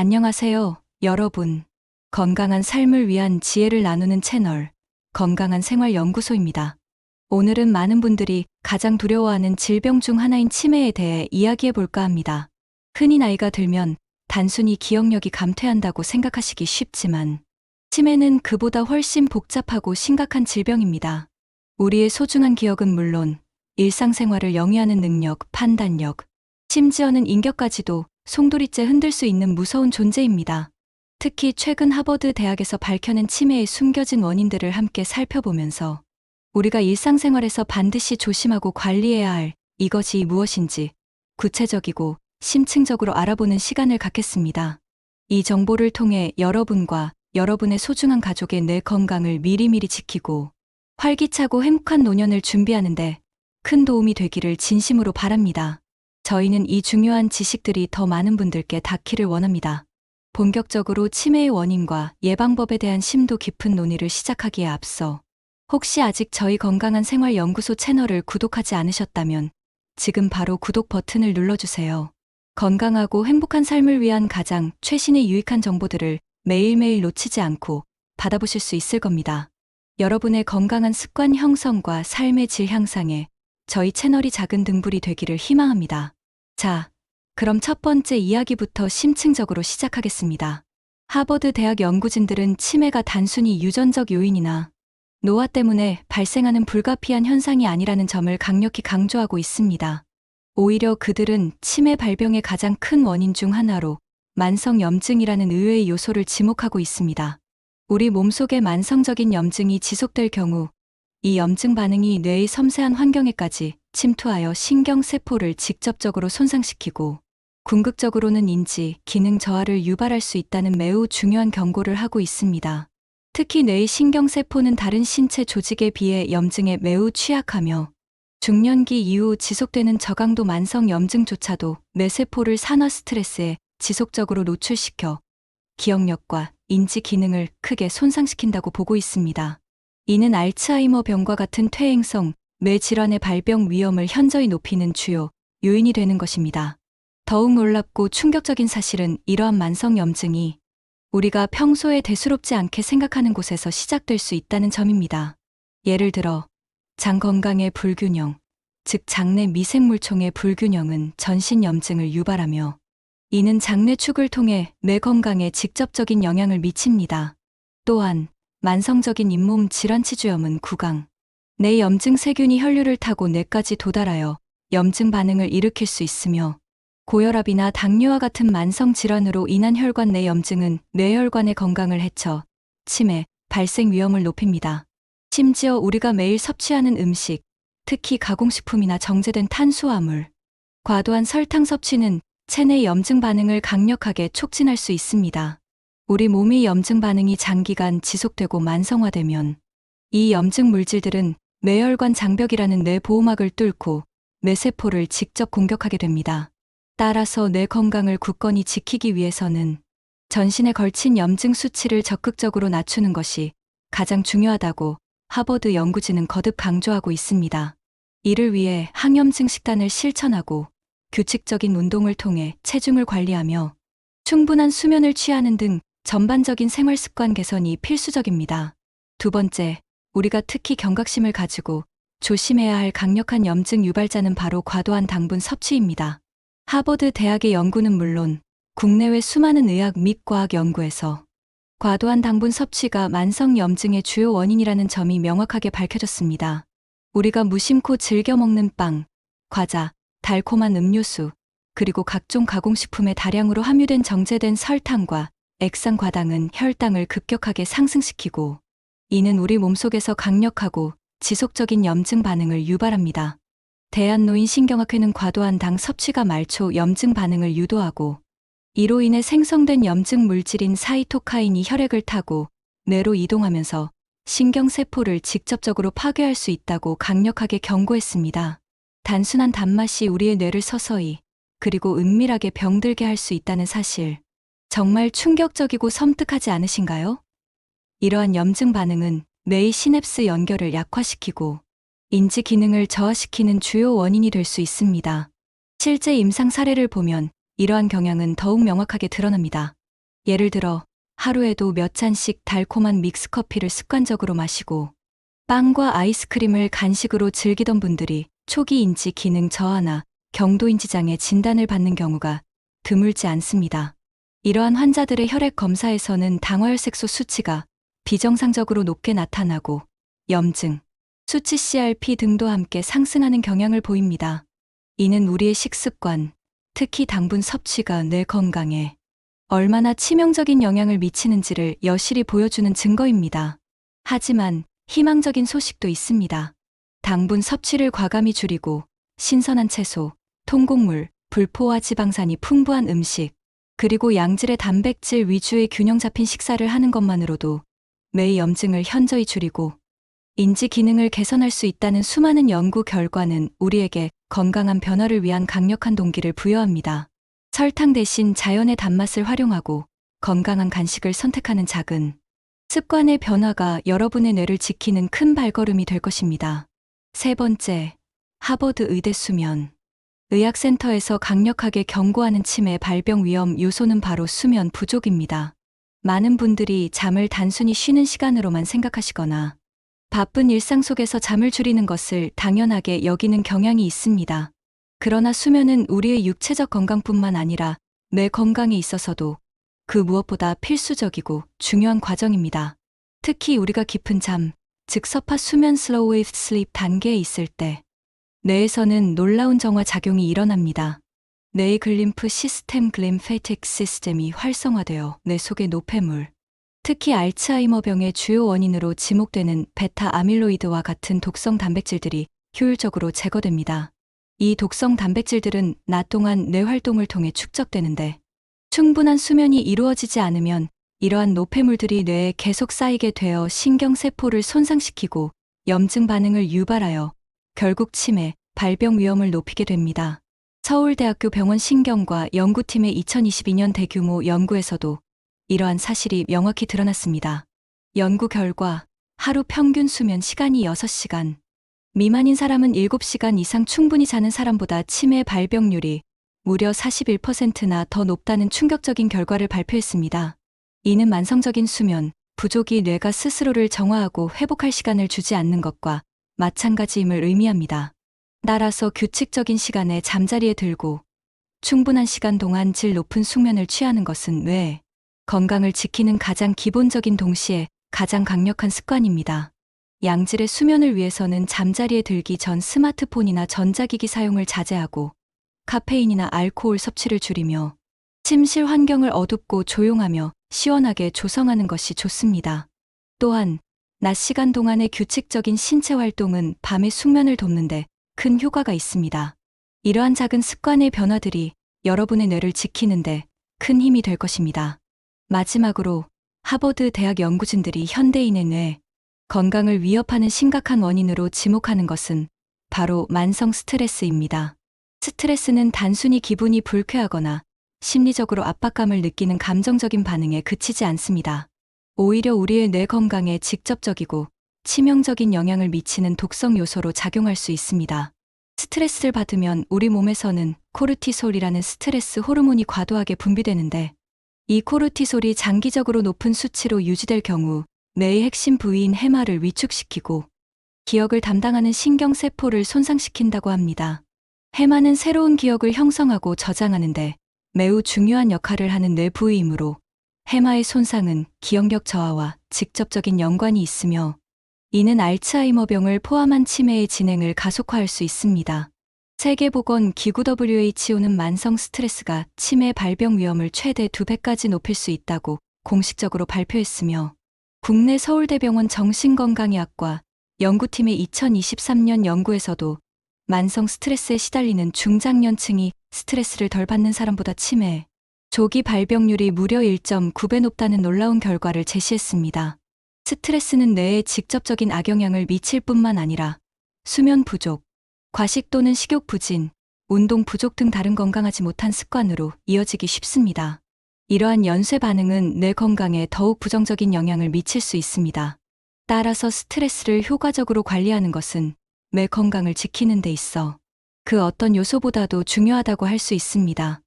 안녕하세요, 여러분. 건강한 삶을 위한 지혜를 나누는 채널, 건강한 생활 연구소입니다. 오늘은 많은 분들이 가장 두려워하는 질병 중 하나인 치매에 대해 이야기해 볼까 합니다. 흔히 나이가 들면 단순히 기억력이 감퇴한다고 생각하시기 쉽지만, 치매는 그보다 훨씬 복잡하고 심각한 질병입니다. 우리의 소중한 기억은 물론 일상생활을 영위하는 능력, 판단력, 심지어는 인격까지도 송두리째 흔들 수 있는 무서운 존재입니다. 특히 최근 하버드 대학에서 밝혀낸 치매의 숨겨진 원인들을 함께 살펴보면서 우리가 일상생활에서 반드시 조심하고 관리해야 할 이것이 무엇인지 구체적이고 심층적으로 알아보는 시간을 갖겠습니다. 이 정보를 통해 여러분과 여러분의 소중한 가족의 뇌 건강을 미리미리 지키고 활기차고 행복한 노년을 준비하는데 큰 도움이 되기를 진심으로 바랍니다. 저희는 이 중요한 지식들이 더 많은 분들께 닿기를 원합니다. 본격적으로 치매의 원인과 예방법에 대한 심도 깊은 논의를 시작하기에 앞서 혹시 아직 저희 건강한 생활 연구소 채널을 구독하지 않으셨다면 지금 바로 구독 버튼을 눌러주세요. 건강하고 행복한 삶을 위한 가장 최신의 유익한 정보들을 매일매일 놓치지 않고 받아보실 수 있을 겁니다. 여러분의 건강한 습관 형성과 삶의 질 향상에 저희 채널이 작은 등불이 되기를 희망합니다. 자, 그럼 첫 번째 이야기부터 심층적으로 시작하겠습니다. 하버드 대학 연구진들은 치매가 단순히 유전적 요인이나 노화 때문에 발생하는 불가피한 현상이 아니라는 점을 강력히 강조하고 있습니다. 오히려 그들은 치매 발병의 가장 큰 원인 중 하나로 만성 염증이라는 의외의 요소를 지목하고 있습니다. 우리 몸속의 만성적인 염증이 지속될 경우 이 염증 반응이 뇌의 섬세한 환경에까지 침투하여 신경세포를 직접적으로 손상시키고 궁극적으로는 인지, 기능 저하를 유발할 수 있다는 매우 중요한 경고를 하고 있습니다. 특히 뇌의 신경세포는 다른 신체 조직에 비해 염증에 매우 취약하며 중년기 이후 지속되는 저강도 만성 염증조차도 뇌세포를 산화 스트레스에 지속적으로 노출시켜 기억력과 인지 기능을 크게 손상시킨다고 보고 있습니다. 이는 알츠하이머 병과 같은 퇴행성 뇌 질환의 발병 위험을 현저히 높이는 주요 요인이 되는 것입니다. 더욱 놀랍고 충격적인 사실은 이러한 만성 염증이 우리가 평소에 대수롭지 않게 생각하는 곳에서 시작될 수 있다는 점입니다. 예를 들어 장 건강의 불균형, 즉 장내 미생물총의 불균형은 전신 염증을 유발하며 이는 장내 축을 통해 뇌 건강에 직접적인 영향을 미칩니다. 또한 만성적인 잇몸 질환 치주염은 구강, 뇌 염증 세균이 혈류를 타고 뇌까지 도달하여 염증 반응을 일으킬 수 있으며 고혈압이나 당뇨와 같은 만성 질환으로 인한 혈관 내 염증은 뇌혈관의 건강을 해쳐 치매, 발생 위험을 높입니다. 심지어 우리가 매일 섭취하는 음식, 특히 가공식품이나 정제된 탄수화물, 과도한 설탕 섭취는 체내 염증 반응을 강력하게 촉진할 수 있습니다. 우리 몸의 염증 반응이 장기간 지속되고 만성화되면 이 염증 물질들은 뇌혈관 장벽이라는 뇌 보호막을 뚫고 뇌세포를 직접 공격하게 됩니다. 따라서 뇌 건강을 굳건히 지키기 위해서는 전신에 걸친 염증 수치를 적극적으로 낮추는 것이 가장 중요하다고 하버드 연구진은 거듭 강조하고 있습니다. 이를 위해 항염증 식단을 실천하고 규칙적인 운동을 통해 체중을 관리하며 충분한 수면을 취하는 등 전반적인 생활 습관 개선이 필수적입니다. 두 번째, 우리가 특히 경각심을 가지고 조심해야 할 강력한 염증 유발자는 바로 과도한 당분 섭취입니다. 하버드 대학의 연구는 물론 국내외 수많은 의학 및 과학 연구에서 과도한 당분 섭취가 만성 염증의 주요 원인이라는 점이 명확하게 밝혀졌습니다. 우리가 무심코 즐겨 먹는 빵, 과자, 달콤한 음료수, 그리고 각종 가공식품에 다량으로 함유된 정제된 설탕과 액상 과당은 혈당을 급격하게 상승시키고 이는 우리 몸속에서 강력하고 지속적인 염증 반응을 유발합니다. 대한노인신경학회는 과도한 당 섭취가 말초 염증 반응을 유도하고 이로 인해 생성된 염증 물질인 사이토카인이 혈액을 타고 뇌로 이동하면서 신경세포를 직접적으로 파괴할 수 있다고 강력하게 경고했습니다. 단순한 단맛이 우리의 뇌를 서서히 그리고 은밀하게 병들게 할 수 있다는 사실. 정말 충격적이고 섬뜩하지 않으신가요? 이러한 염증 반응은 뇌의 시냅스 연결을 약화시키고 인지 기능을 저하시키는 주요 원인이 될 수 있습니다. 실제 임상 사례를 보면 이러한 경향은 더욱 명확하게 드러납니다. 예를 들어 하루에도 몇 잔씩 달콤한 믹스커피를 습관적으로 마시고 빵과 아이스크림을 간식으로 즐기던 분들이 초기 인지 기능 저하나 경도 인지장애 진단을 받는 경우가 드물지 않습니다. 이러한 환자들의 혈액 검사에서는 당화혈색소 수치가 비정상적으로 높게 나타나고 염증, 수치 CRP 등도 함께 상승하는 경향을 보입니다. 이는 우리의 식습관, 특히 당분 섭취가 뇌 건강에 얼마나 치명적인 영향을 미치는지를 여실히 보여주는 증거입니다. 하지만 희망적인 소식도 있습니다. 당분 섭취를 과감히 줄이고 신선한 채소, 통곡물, 불포화 지방산이 풍부한 음식, 그리고 양질의 단백질 위주의 균형 잡힌 식사를 하는 것만으로도 뇌 염증을 현저히 줄이고 인지 기능을 개선할 수 있다는 수많은 연구 결과는 우리에게 건강한 변화를 위한 강력한 동기를 부여합니다. 설탕 대신 자연의 단맛을 활용하고 건강한 간식을 선택하는 작은 습관의 변화가 여러분의 뇌를 지키는 큰 발걸음이 될 것입니다. 세 번째, 하버드 의대 수면. 의학센터에서 강력하게 경고하는 치매 발병 위험 요소는 바로 수면 부족입니다. 많은 분들이 잠을 단순히 쉬는 시간으로만 생각하시거나 바쁜 일상 속에서 잠을 줄이는 것을 당연하게 여기는 경향이 있습니다. 그러나 수면은 우리의 육체적 건강뿐만 아니라 뇌 건강에 있어서도 그 무엇보다 필수적이고 중요한 과정입니다. 특히 우리가 깊은 잠, 즉 서파 수면 슬로우 웨이브 슬립 단계에 있을 때 뇌에서는 놀라운 정화 작용이 일어납니다. 뇌의 글림프 시스템 글림페틱 시스템이 활성화되어 뇌 속의 노폐물, 특히 알츠하이머병의 주요 원인으로 지목되는 베타 아밀로이드와 같은 독성 단백질들이 효율적으로 제거됩니다. 이 독성 단백질들은 낮 동안 뇌 활동을 통해 축적되는데 충분한 수면이 이루어지지 않으면 이러한 노폐물들이 뇌에 계속 쌓이게 되어 신경세포를 손상시키고 염증 반응을 유발하여 결국 치매, 발병 위험을 높이게 됩니다. 서울대학교 병원 신경과 연구팀의 2022년 대규모 연구에서도 이러한 사실이 명확히 드러났습니다. 연구 결과 하루 평균 수면 시간이 6시간, 미만인 사람은 7시간 이상 충분히 자는 사람보다 치매 발병률이 무려 41%나 더 높다는 충격적인 결과를 발표했습니다. 이는 만성적인 수면, 부족이 뇌가 스스로를 정화하고 회복할 시간을 주지 않는 것과 마찬가지임을 의미합니다. 따라서 규칙적인 시간에 잠자리에 들고 충분한 시간 동안 질 높은 숙면을 취하는 것은 뇌 건강을 지키는 가장 기본적인 동시에 가장 강력한 습관입니다. 양질의 수면을 위해서는 잠자리에 들기 전 스마트폰이나 전자기기 사용을 자제하고 카페인이나 알코올 섭취를 줄이며 침실 환경을 어둡고 조용하며 시원하게 조성하는 것이 좋습니다. 또한 낮 시간 동안의 규칙적인 신체 활동은 밤의 숙면을 돕는데 큰 효과가 있습니다. 이러한 작은 습관의 변화들이 여러분의 뇌를 지키는데 큰 힘이 될 것입니다. 마지막으로 하버드 대학 연구진들이 현대인의 뇌 건강을 위협하는 심각한 원인으로 지목하는 것은 바로 만성 스트레스입니다. 스트레스는 단순히 기분이 불쾌하거나 심리적으로 압박감을 느끼는 감정적인 반응에 그치지 않습니다. 오히려 우리의 뇌 건강에 직접적이고 치명적인 영향을 미치는 독성 요소로 작용할 수 있습니다. 스트레스를 받으면 우리 몸에서는 코르티솔이라는 스트레스 호르몬이 과도하게 분비되는데 이 코르티솔이 장기적으로 높은 수치로 유지될 경우 뇌의 핵심 부위인 해마를 위축시키고 기억을 담당하는 신경세포를 손상시킨다고 합니다. 해마는 새로운 기억을 형성하고 저장하는데 매우 중요한 역할을 하는 뇌 부위이므로 해마의 손상은 기억력 저하와 직접적인 연관이 있으며 이는 알츠하이머병을 포함한 치매의 진행을 가속화할 수 있습니다. 세계보건기구 WHO는 만성 스트레스가 치매 발병 위험을 최대 2배까지 높일 수 있다고 공식적으로 발표했으며 국내 서울대병원 정신건강의학과 연구팀의 2023년 연구에서도 만성 스트레스에 시달리는 중장년층이 스트레스를 덜 받는 사람보다 치매, 조기 발병률이 무려 1.9배 높다는 놀라운 결과를 제시했습니다. 스트레스는 뇌에 직접적인 악영향을 미칠 뿐만 아니라 수면 부족, 과식 또는 식욕 부진, 운동 부족 등 다른 건강하지 못한 습관으로 이어지기 쉽습니다. 이러한 연쇄 반응은 뇌 건강에 더욱 부정적인 영향을 미칠 수 있습니다. 따라서 스트레스를 효과적으로 관리하는 것은 뇌 건강을 지키는 데 있어 그 어떤 요소보다도 중요하다고 할 수 있습니다.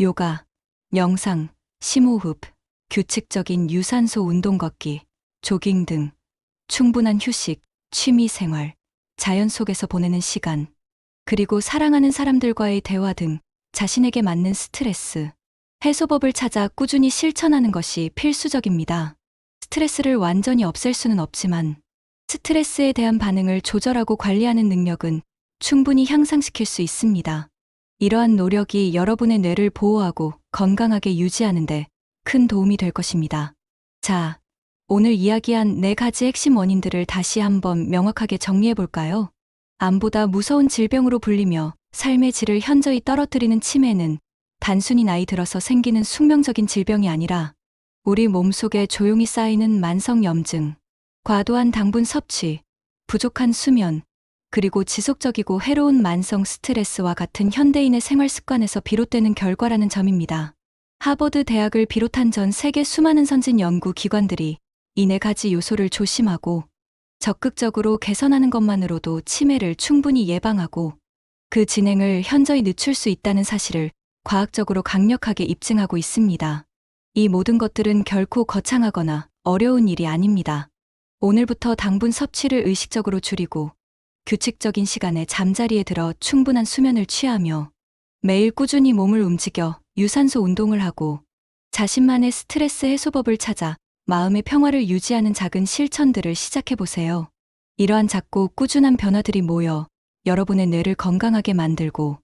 요가, 명상, 심호흡, 규칙적인 유산소 운동 걷기, 조깅 등 충분한 휴식, 취미 생활, 자연 속에서 보내는 시간, 그리고 사랑하는 사람들과의 대화 등 자신에게 맞는 스트레스, 해소법을 찾아 꾸준히 실천하는 것이 필수적입니다. 스트레스를 완전히 없앨 수는 없지만 스트레스에 대한 반응을 조절하고 관리하는 능력은 충분히 향상시킬 수 있습니다. 이러한 노력이 여러분의 뇌를 보호하고 건강하게 유지하는데 큰 도움이 될 것입니다. 자, 오늘 이야기한 네 가지 핵심 원인들을 다시 한번 명확하게 정리해 볼까요? 암보다 무서운 질병으로 불리며 삶의 질을 현저히 떨어뜨리는 치매는 단순히 나이 들어서 생기는 숙명적인 질병이 아니라 우리 몸속에 조용히 쌓이는 만성 염증, 과도한 당분 섭취, 부족한 수면, 그리고 지속적이고 해로운 만성 스트레스와 같은 현대인의 생활 습관에서 비롯되는 결과라는 점입니다. 하버드 대학을 비롯한 전 세계 수많은 선진 연구 기관들이 이 네 가지 요소를 조심하고 적극적으로 개선하는 것만으로도 치매를 충분히 예방하고 그 진행을 현저히 늦출 수 있다는 사실을 과학적으로 강력하게 입증하고 있습니다. 이 모든 것들은 결코 거창하거나 어려운 일이 아닙니다. 오늘부터 당분 섭취를 의식적으로 줄이고 규칙적인 시간에 잠자리에 들어 충분한 수면을 취하며 매일 꾸준히 몸을 움직여 유산소 운동을 하고 자신만의 스트레스 해소법을 찾아 마음의 평화를 유지하는 작은 실천들을 시작해 보세요. 이러한 작고 꾸준한 변화들이 모여 여러분의 뇌를 건강하게 만들고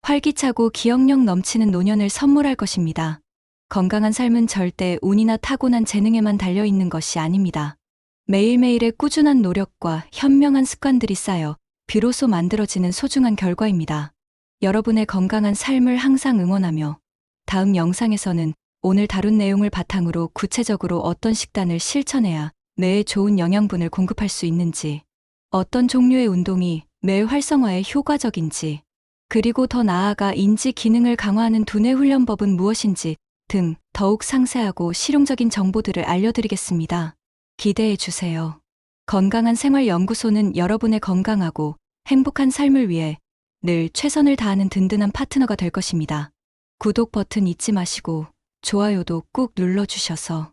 활기차고 기억력 넘치는 노년을 선물할 것입니다. 건강한 삶은 절대 운이나 타고난 재능에만 달려 있는 것이 아닙니다. 매일매일의 꾸준한 노력과 현명한 습관들이 쌓여 비로소 만들어지는 소중한 결과입니다. 여러분의 건강한 삶을 항상 응원하며 다음 영상에서는 오늘 다룬 내용을 바탕으로 구체적으로 어떤 식단을 실천해야 뇌에 좋은 영양분을 공급할 수 있는지, 어떤 종류의 운동이 뇌 활성화에 효과적인지, 그리고 더 나아가 인지 기능을 강화하는 두뇌 훈련법은 무엇인지 등 더욱 상세하고 실용적인 정보들을 알려드리겠습니다. 기대해 주세요. 건강한 생활 연구소는 여러분의 건강하고 행복한 삶을 위해 늘 최선을 다하는 든든한 파트너가 될 것입니다. 구독 버튼 잊지 마시고 좋아요도 꾹 눌러주셔서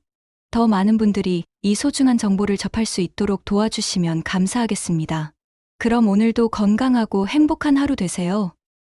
더 많은 분들이 이 소중한 정보를 접할 수 있도록 도와주시면 감사하겠습니다. 그럼 오늘도 건강하고 행복한 하루 되세요.